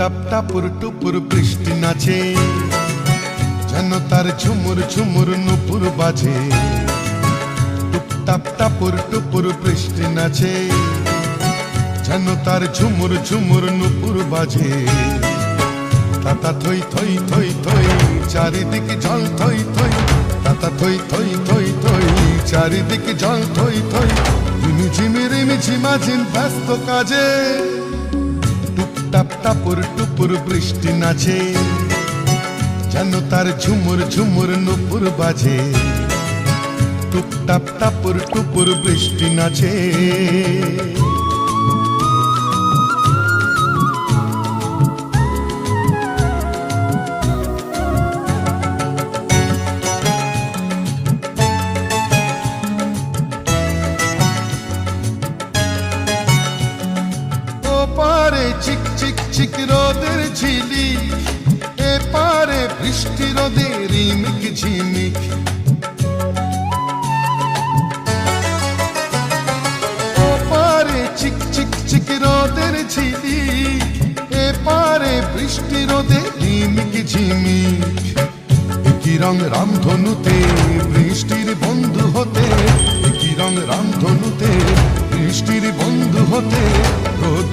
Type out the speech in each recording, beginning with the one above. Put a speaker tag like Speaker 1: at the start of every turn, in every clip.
Speaker 1: টাপ টাপুর বৃষ্টি নাচে যেন তার ঝুমুর ঝুমুর নুপুর বাজে টুপ টাপ টুপুর বৃষ্টি নাচে যেন তার ঝুমুর ঝুমুর নুপুর বাজে তাতা থই থই থই থই চারিদিকে জল থই থই তাতা থই থই থই থই চারিদিকে জল থই থই রিমি ঝিমি রিমি ঝিমাঝিম ব্যস্ত কাজে টাপুর টুপুর বৃষ্টি নাচে। যেন তার ঝুমুর ঝুমুর নুপুর বাজে। টুপটাপ টাপুর টুপুর বৃষ্টি নাচে। পারে চিক চিক চিক রোদের ঝিলি এ পারে বৃষ্টি রোদের রিমিক ঝিমিক রোদের ঝিলি এ পারে বৃষ্টি রোদে রিমিক ঝিমিক একই রং রামধনুতে বৃষ্টির বন্ধু হতে, একই রং রামধনুতে বৃষ্টির বন্ধু হতে রোদ্দুর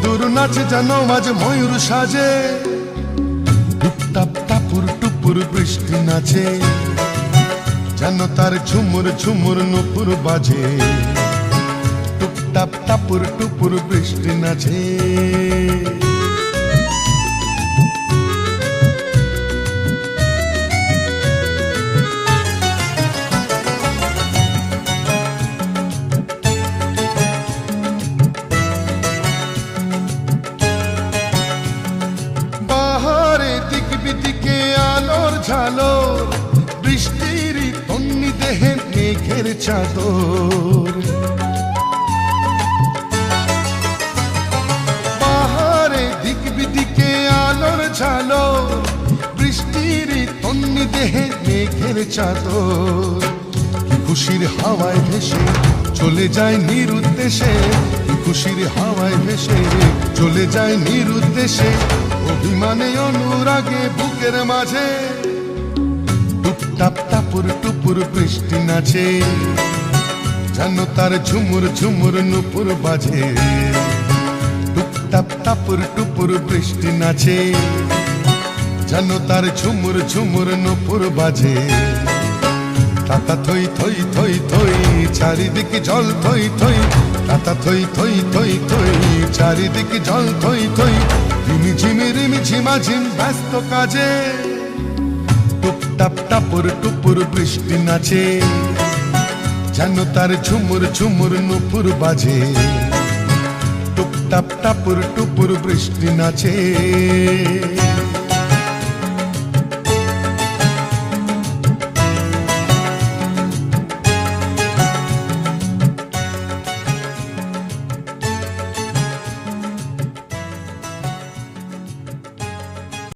Speaker 1: নাচে যেন মাঝে ময়ূর সাজে। টুপটাপ টাপুর টুপুর বৃষ্টি নাচে। যেন তার ঝুমুর ঝুমুর নুপুর বাজে। টুপটাপ টাপুর টুপুর বৃষ্টি নাচে। বৃষ্টির তন্নি দেহে মেঘের চাদর। পাহাড়ে দিক বিদিকে আলোর ঝালো বৃষ্টির তন্নি দেহে মেঘের চাদর। খুশির হাওয়ায় ভেসে চলে যায় নিরুদ্দেশে খুশির হাওয়ায় ভেসে চলে যায় নিরুদ্দেশে, অভিমানে অনুরাগে বুকের মাঝে। টুপটাপ টাপুর টুপুর বৃষ্টি নাচে। যেন তার ঝুমুর ঝুমুর নুপুর বাজে। টুপটাপ টাপুর টুপুর বৃষ্টি নাচে। যেন তার ঝুমুর ঝুমুর নুপুর বাজে। তাতা থই থই থই থই, চারিদিকে জল থই থই। তাতা থই থই থই থই, চারিদিকে জল থই থই। রিমি ঝিমি রিমি ঝিমা ঝিম ব্যস্ত কাজে। টুপ টাপ টাপুর টুপুর বৃষ্টি নাচে। যেন তার ঝুমুর ঝুমুর নুপুর বাজে। টুপ টাপ টাপুর টুপুর বৃষ্টি নাচে।